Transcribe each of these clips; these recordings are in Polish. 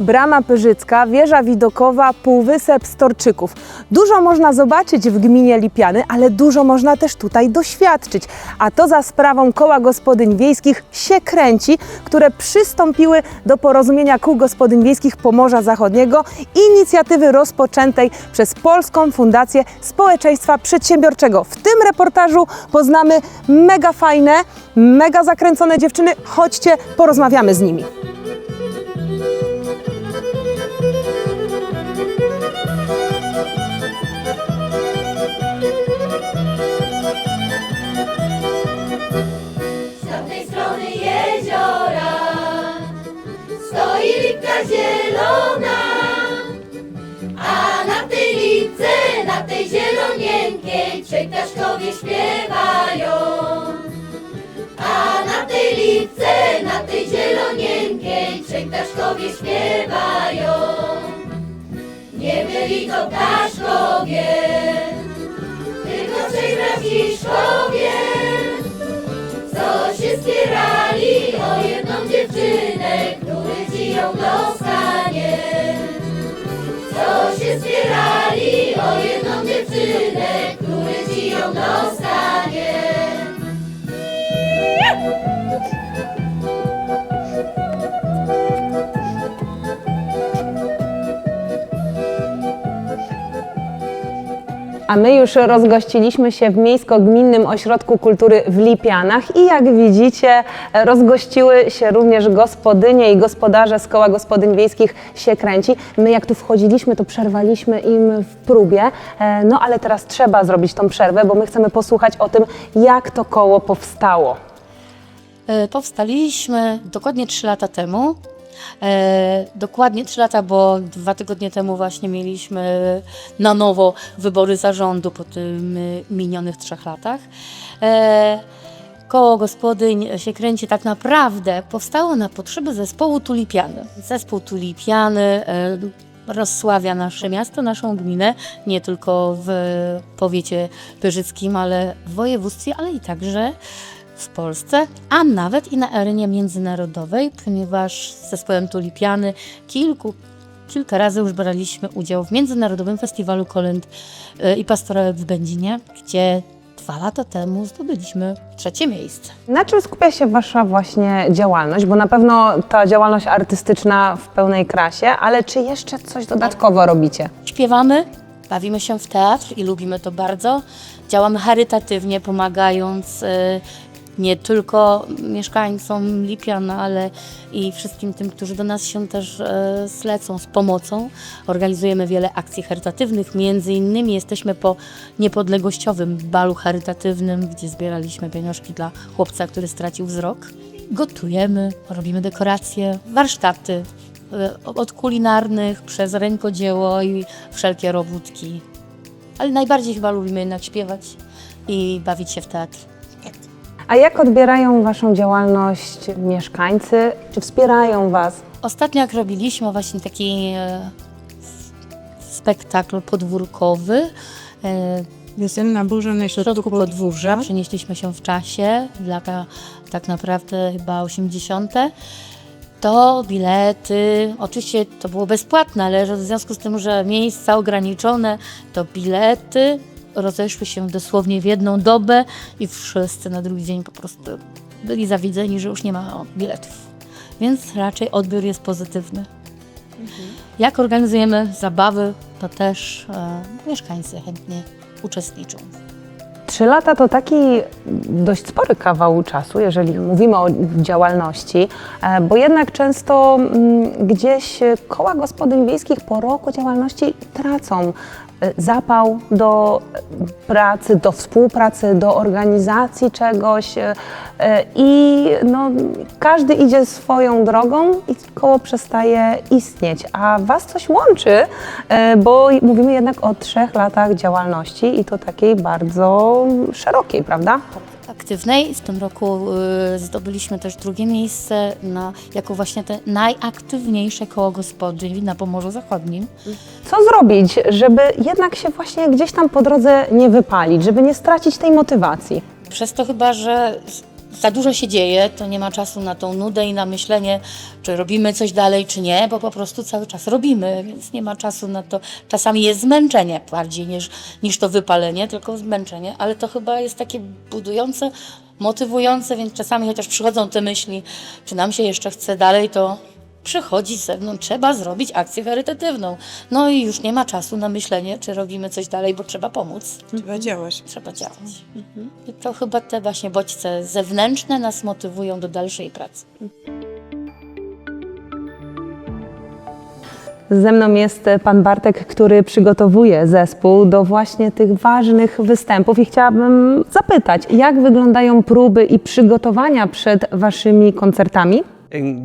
Brama Pyrzycka, wieża widokowa, półwysep Storczyków. Dużo można zobaczyć w gminie Lipiany, ale dużo można też tutaj doświadczyć. A to za sprawą koła gospodyń wiejskich się kręci, które przystąpiły do porozumienia kół gospodyń wiejskich Pomorza Zachodniego, inicjatywy rozpoczętej przez Polską Fundację Społeczeństwa Przedsiębiorczego. W tym reportażu poznamy mega fajne, mega zakręcone dziewczyny. Chodźcie, porozmawiamy z nimi. Ptaszkowie śpiewają. A na tej lipce, na tej zielonieńkiej trzej śpiewają. Nie byli to ptaszkowie, tylko trzej braciszkowie. Co się spierali o jedną dziewczynę, który ci ją dostanie. Co się spierali o jedną dziewczynę, który ci ją A my już rozgościliśmy się w Miejsko-Gminnym Ośrodku Kultury w Lipianach i jak widzicie rozgościły się również gospodynie i gospodarze z Koła Gospodyń Wiejskich się kręci. My jak tu wchodziliśmy, to przerwaliśmy im w próbie, e, no ale teraz trzeba zrobić tą przerwę, bo my chcemy posłuchać o tym, jak to koło powstało. E, Powstaliśmy dokładnie 3 lata temu. E, dokładnie 3 lata, bo dwa tygodnie temu właśnie mieliśmy na nowo wybory zarządu po tym e, minionych trzech latach. E, koło gospodyń się kręci tak naprawdę powstało na potrzeby zespołu Tulipiany. Zespół Tulipiany e, rozsławia nasze miasto, naszą gminę, nie tylko w powiecie pyrzyckim, ale w województwie, ale i także w Polsce, a nawet i na arenie międzynarodowej, ponieważ z zespołem Tulipiany kilku, kilka razy już braliśmy udział w Międzynarodowym Festiwalu Kolęd y, i Pastorałek w Będzinie, gdzie dwa lata temu zdobyliśmy trzecie miejsce. Na czym skupia się Wasza właśnie działalność? Bo na pewno ta działalność artystyczna w pełnej krasie, ale czy jeszcze coś dodatkowo robicie? Śpiewamy, bawimy się w teatr i lubimy to bardzo. Działamy charytatywnie, pomagając y, nie tylko mieszkańcom Lipian, ale i wszystkim tym, którzy do nas się też y, zlecą z pomocą. Organizujemy wiele akcji charytatywnych, między innymi jesteśmy po niepodległościowym balu charytatywnym, gdzie zbieraliśmy pieniążki dla chłopca, który stracił wzrok. Gotujemy, robimy dekoracje, warsztaty, y, od kulinarnych przez rękodzieło i wszelkie robótki. Ale najbardziej chyba lubimy jednak śpiewać i bawić się w teatr. A jak odbierają Waszą działalność mieszkańcy? Czy wspierają Was? Ostatnio jak robiliśmy właśnie taki e, spektakl podwórkowy, e, Wiosenna burza na środku podwórza, przenieśliśmy się w czasie, lata tak naprawdę chyba 80. To bilety, oczywiście to było bezpłatne, ale w związku z tym, że miejsca ograniczone, to bilety rozeszły się dosłownie w jedną dobę i wszyscy na drugi dzień po prostu byli zawiedzeni, że już nie ma biletów. Więc raczej odbiór jest pozytywny. Jak organizujemy zabawy, to też e, mieszkańcy chętnie uczestniczą. Trzy lata to taki dość spory kawał czasu, jeżeli mówimy o działalności, e, bo jednak często mm, gdzieś koła gospodyń wiejskich po roku działalności tracą zapał do pracy, do współpracy, do organizacji czegoś e, e, i no, każdy idzie swoją drogą i koło przestaje istnieć, a Was coś łączy, e, bo mówimy jednak o trzech latach działalności i to takiej bardzo szerokiej, prawda? Aktywnej. W tym roku y, zdobyliśmy też drugie miejsce na, jako właśnie te najaktywniejsze koło gospodyń na Pomorzu Zachodnim. Co zrobić, żeby jednak się właśnie gdzieś tam po drodze nie wypalić, żeby nie stracić tej motywacji? Przez to chyba, że za dużo się dzieje, to nie ma czasu na tą nudę i na myślenie, czy robimy coś dalej, czy nie, bo po prostu cały czas robimy, więc nie ma czasu na to. Czasami jest zmęczenie bardziej niż, niż to wypalenie, tylko zmęczenie, ale to chyba jest takie budujące, motywujące, więc czasami chociaż przychodzą te myśli, czy nam się jeszcze chce dalej, to przychodzi z zewnątrz, trzeba zrobić akcję charytatywną. No i już nie ma czasu na myślenie, czy robimy coś dalej, bo trzeba pomóc Trzeba działać. trzeba działać. I to chyba te właśnie bodźce zewnętrzne nas motywują do dalszej pracy. Ze mną jest pan Bartek, który przygotowuje zespół do właśnie tych ważnych występów i chciałabym zapytać, jak wyglądają próby i przygotowania przed waszymi koncertami?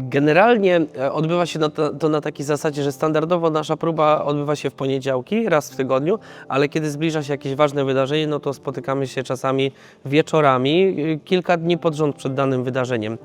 Generalnie e, odbywa się to na takiej zasadzie, że standardowo nasza próba odbywa się w poniedziałki, raz w tygodniu, ale kiedy zbliża się jakieś ważne wydarzenie, no to spotykamy się czasami wieczorami, y, kilka dni pod rząd przed danym wydarzeniem.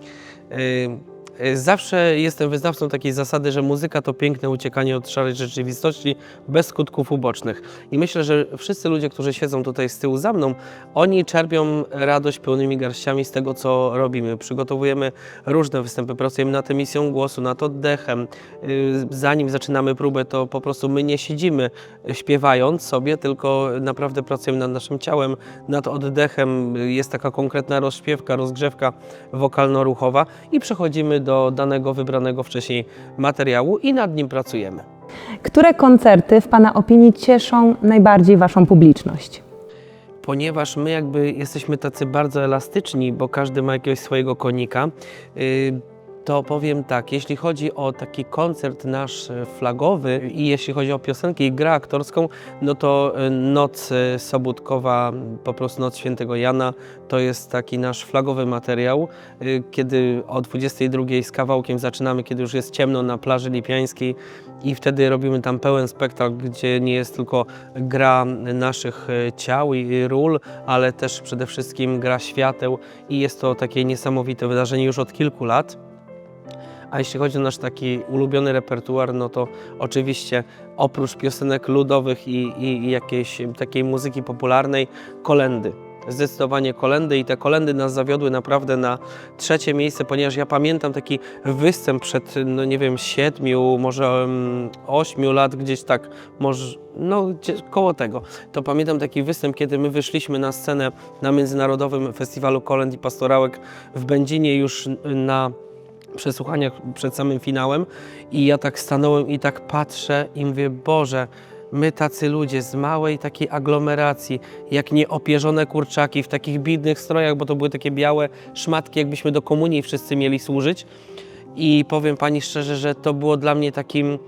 Y, Zawsze jestem wyznawcą takiej zasady, że muzyka to piękne uciekanie od szarej rzeczywistości bez skutków ubocznych. I myślę, że wszyscy ludzie, którzy siedzą tutaj z tyłu za mną, oni czerpią radość pełnymi garściami z tego, co robimy. Przygotowujemy różne występy, pracujemy nad emisją głosu, nad oddechem. Y, Zanim zaczynamy próbę, to po prostu my nie siedzimy śpiewając sobie, tylko naprawdę pracujemy nad naszym ciałem, nad oddechem. Jest taka konkretna rozśpiewka, rozgrzewka wokalno-ruchowa i przechodzimy do danego wybranego wcześniej materiału i nad nim pracujemy. Które koncerty w pana opinii cieszą najbardziej waszą publiczność? ponieważ my jakby jesteśmy tacy bardzo elastyczni, bo każdy ma jakiegoś swojego konika, y, to powiem tak, jeśli chodzi o taki koncert nasz e, flagowy i jeśli chodzi o piosenki i grę aktorską, no to e, Noc e, Sobótkowa, po prostu Noc Świętego Jana, to jest taki nasz flagowy materiał, kiedy o 22 z kawałkiem zaczynamy, kiedy już jest ciemno na plaży Lipiańskiej i wtedy robimy tam pełen spektakl, gdzie nie jest tylko gra naszych ciał i ról, ale też przede wszystkim gra świateł i jest to takie niesamowite wydarzenie już od kilku lat. A jeśli chodzi o nasz taki ulubiony repertuar, no to oczywiście oprócz piosenek ludowych i, i, i jakiejś takiej muzyki popularnej, kolendy. Zdecydowanie kolendy i te kolendy nas zawiodły naprawdę na trzecie miejsce, ponieważ ja pamiętam taki występ przed, no nie wiem, siedmiu, może mm, ośmiu lat, gdzieś tak, może, no gdzie, koło tego. To pamiętam taki występ, kiedy my wyszliśmy na scenę na Międzynarodowym Festiwalu Kolęd i Pastorałek w Będzinie już na przesłuchaniach przed samym finałem i ja tak stanąłem i tak patrzę i mówię, Boże, my tacy ludzie z małej takiej aglomeracji, jak nieopierzone kurczaki w takich biednych strojach, bo to były takie białe szmatki, jakbyśmy do komunii wszyscy mieli służyć. I powiem Pani szczerze, że to było dla mnie takim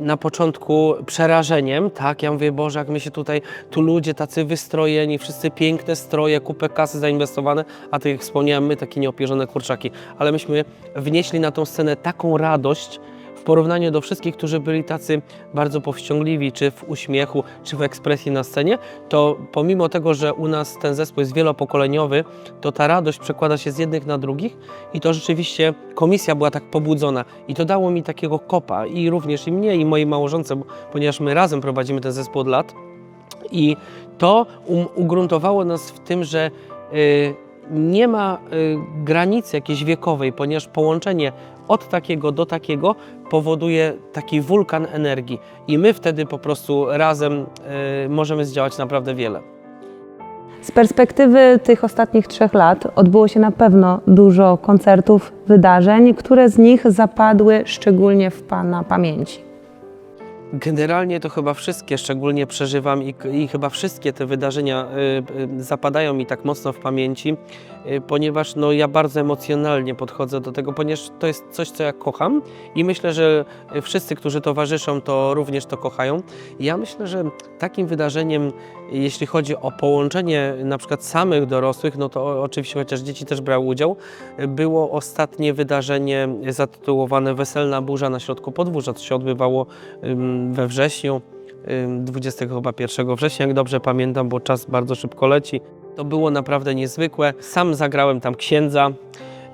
na początku przerażeniem, tak? Ja mówię, Boże, jak my się tutaj, tu ludzie tacy wystrojeni, wszyscy piękne stroje, kupę kasy zainwestowane, a tak jak wspomniałem, my takie nieopierzone kurczaki. Ale myśmy wnieśli na tą scenę taką radość, porównaniu do wszystkich, którzy byli tacy bardzo powściągliwi, czy w uśmiechu, czy w ekspresji na scenie, to pomimo tego, że u nas ten zespół jest wielopokoleniowy, to ta radość przekłada się z jednych na drugich i to rzeczywiście komisja była tak pobudzona. I to dało mi takiego kopa i również i mnie i mojej małżonce, ponieważ my razem prowadzimy ten zespół od lat. I to um, ugruntowało nas w tym, że y, nie ma y, granicy jakiejś wiekowej, ponieważ połączenie od takiego do takiego powoduje taki wulkan energii i my wtedy po prostu razem y, możemy zdziałać naprawdę wiele. Z perspektywy tych ostatnich trzech lat odbyło się na pewno dużo koncertów, wydarzeń, które z nich zapadły szczególnie w Pana pamięci. Generalnie to chyba wszystkie szczególnie przeżywam i, i chyba wszystkie te wydarzenia y, y, zapadają mi tak mocno w pamięci, ponieważ no, ja bardzo emocjonalnie podchodzę do tego, ponieważ to jest coś, co ja kocham i myślę, że wszyscy, którzy towarzyszą, to również to kochają. Ja myślę, że takim wydarzeniem, jeśli chodzi o połączenie na przykład samych dorosłych, no to oczywiście chociaż dzieci też brały udział, było ostatnie wydarzenie zatytułowane Weselna burza na środku podwórza. To się odbywało we wrześniu, ym, 21 września, jak dobrze pamiętam, bo czas bardzo szybko leci. To było naprawdę niezwykłe. Sam zagrałem tam księdza.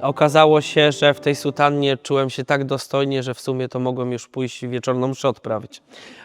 Okazało się, że w tej sutannie czułem się tak dostojnie, że w sumie to mogłem już pójść wieczorną mszę odprawić.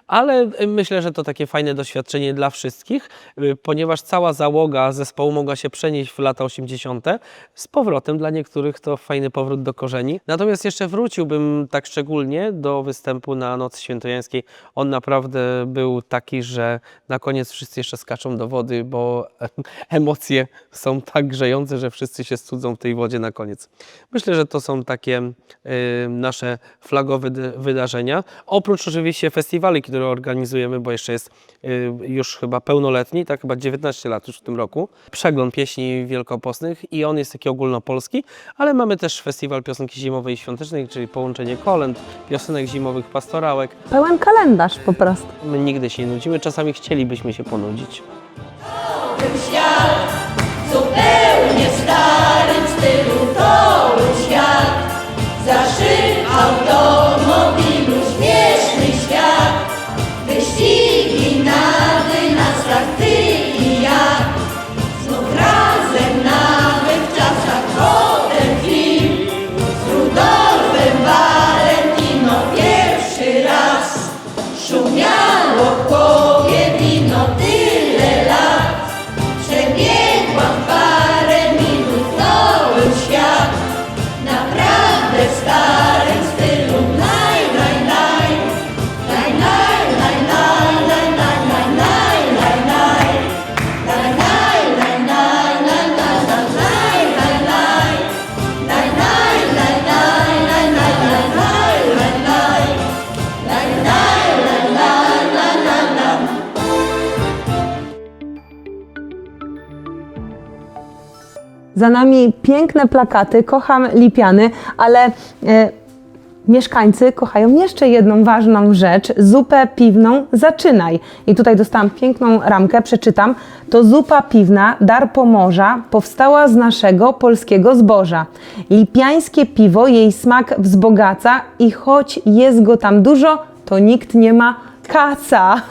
Ale y, myślę, że to takie fajne doświadczenie dla wszystkich, y, ponieważ cała załoga zespołu mogła się przenieść w lata 80. z powrotem. Dla niektórych to fajny powrót do korzeni. Natomiast jeszcze wróciłbym tak szczególnie do występu na Nocy Świętojańskiej. On naprawdę był taki, że na koniec wszyscy jeszcze skaczą do wody, bo emocje są tak grzejące, że wszyscy się studzą w tej wodzie na koniec. Myślę, że to są takie y, nasze flagowe wydarzenia. Oprócz oczywiście festiwali, które organizujemy, bo jeszcze jest y, już chyba pełnoletni, tak chyba 19 lat już w tym roku. Przegląd pieśni wielkopostnych i on jest taki ogólnopolski, ale mamy też festiwal piosenki zimowej i świątecznej, czyli połączenie kolęd, piosenek zimowych, pastorałek. Pełen kalendarz po prostu. My nigdy się nie nudzimy, czasami chcielibyśmy się ponudzić. świat w zupełnie starym Za nami piękne plakaty, kocham Lipiany, ale e, mieszkańcy kochają jeszcze jedną ważną rzecz, zupę piwną Zaczynaj. I tutaj dostałam piękną ramkę, przeczytam. To zupa piwna, dar Pomorza, powstała z naszego polskiego zboża. Lipiańskie piwo jej smak wzbogaca i choć jest go tam dużo, to nikt nie ma kaca.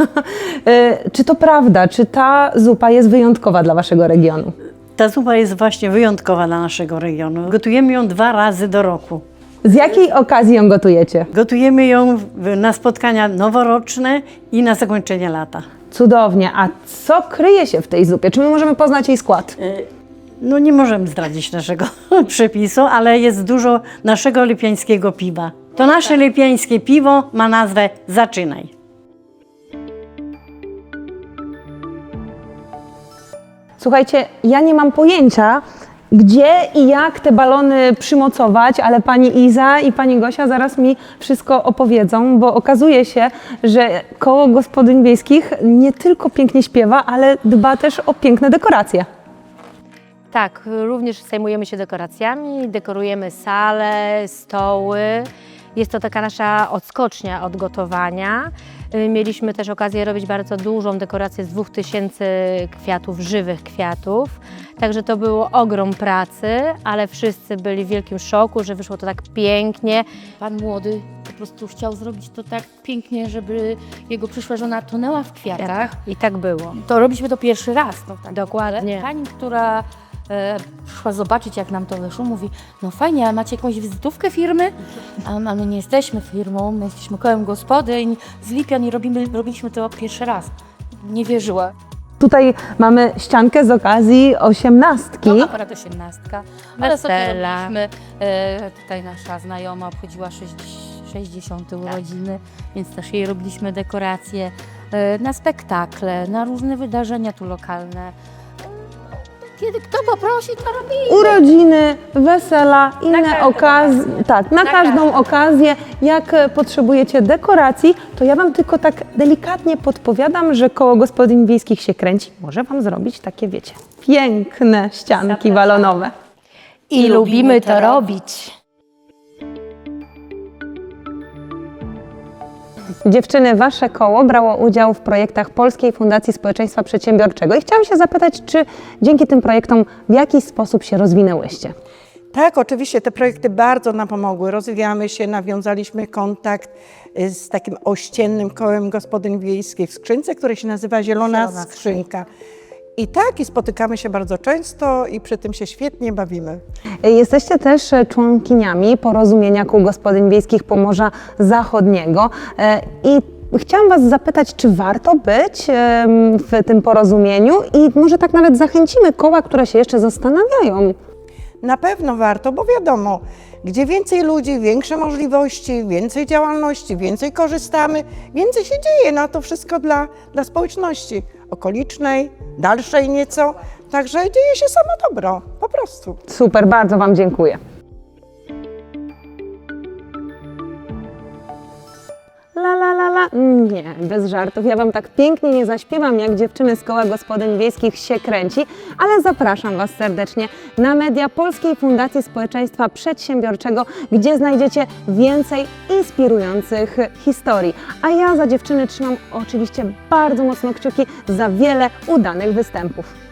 E, czy to prawda? Czy ta zupa jest wyjątkowa dla waszego regionu? Ta zupa jest właśnie wyjątkowa dla naszego regionu. Gotujemy ją dwa razy do roku. Z jakiej okazji ją gotujecie? Gotujemy ją w- na spotkania noworoczne i na zakończenie lata. Cudownie. A co kryje się w tej zupie? Czy my możemy poznać jej skład? No nie możemy zdradzić naszego przepisu, ale jest dużo naszego lipiańskiego piwa. To nasze lipiańskie piwo ma nazwę Zaczynaj. Słuchajcie, ja nie mam pojęcia, gdzie i jak te balony przymocować, ale pani Iza i pani Gosia zaraz mi wszystko opowiedzą, bo okazuje się, że koło gospodyń wiejskich nie tylko pięknie śpiewa, ale dba też o piękne dekoracje. Tak, również zajmujemy się dekoracjami, dekorujemy sale, stoły. Jest to taka nasza odskocznia od gotowania. Y, Mieliśmy też okazję robić bardzo dużą dekorację z 2000 kwiatów, żywych kwiatów. Także to było ogrom pracy, ale wszyscy byli w wielkim szoku, że wyszło to tak pięknie. Pan młody po prostu chciał zrobić to tak pięknie, żeby jego przyszła żona tonęła w kwiatach. I tak było. To robiliśmy to pierwszy raz. No tak. Dokładnie. Pani, która e, przyszła zobaczyć, jak nam to wyszło, mówi, no fajnie, a macie jakąś wizytówkę firmy? A, a my nie jesteśmy firmą, my jesteśmy kołem gospodyń z Lipian i robimy, robiliśmy to pierwszy raz. Nie Tutaj mamy ściankę z okazji osiemnastki. No akurat osiemnastka, ale sobie Wesela. robiliśmy, e, tutaj nasza znajoma obchodziła 60, 60 urodziny, więc też jej robiliśmy dekoracje e, na spektakle, na różne wydarzenia tu lokalne. Kiedy kto poprosi, to robimy. Urodziny, wesela, inne każdą okazje. Tak, na, Na każdą każdą. okazję. Jak e, potrzebujecie dekoracji, to ja Wam tylko tak delikatnie podpowiadam, że koło gospodyń wiejskich się kręci. Może Wam zrobić takie, wiecie, piękne ścianki balonowe. I, lubimy to robić. Dziewczyny, Wasze koło brało udział w projektach Polskiej Fundacji Społeczeństwa Przedsiębiorczego i chciałam się zapytać, czy dzięki tym projektom w jakiś sposób się rozwinęłyście? Tak, oczywiście te projekty bardzo nam pomogły. Rozwijamy się, nawiązaliśmy kontakt y, z takim ościennym kołem gospodyń wiejskich w skrzynce, które się nazywa Zielona, Zielona Skrzynka. I tak, i spotykamy się bardzo często i przy tym się świetnie bawimy. Jesteście też e, członkiniami porozumienia kół gospodyń wiejskich Pomorza Zachodniego e, i chciałam Was zapytać, czy warto być w tym porozumieniu i może tak nawet zachęcimy koła, które się jeszcze zastanawiają. Na pewno warto, bo wiadomo, gdzie więcej ludzi, większe możliwości, więcej działalności, więcej korzystamy, więcej się dzieje. No to wszystko dla, dla społeczności okolicznej, dalszej nieco. Także dzieje się samo dobro, po prostu. Super, bardzo Wam dziękuję. La la la la. Nie, bez żartów. Ja Wam tak pięknie nie zaśpiewam, jak dziewczyny z koła gospodyń wiejskich się kręci, ale zapraszam Was serdecznie na media Polskiej Fundacji Społeczeństwa Przedsiębiorczego, gdzie znajdziecie więcej inspirujących historii. A ja za dziewczyny trzymam oczywiście bardzo mocno kciuki za wiele udanych występów.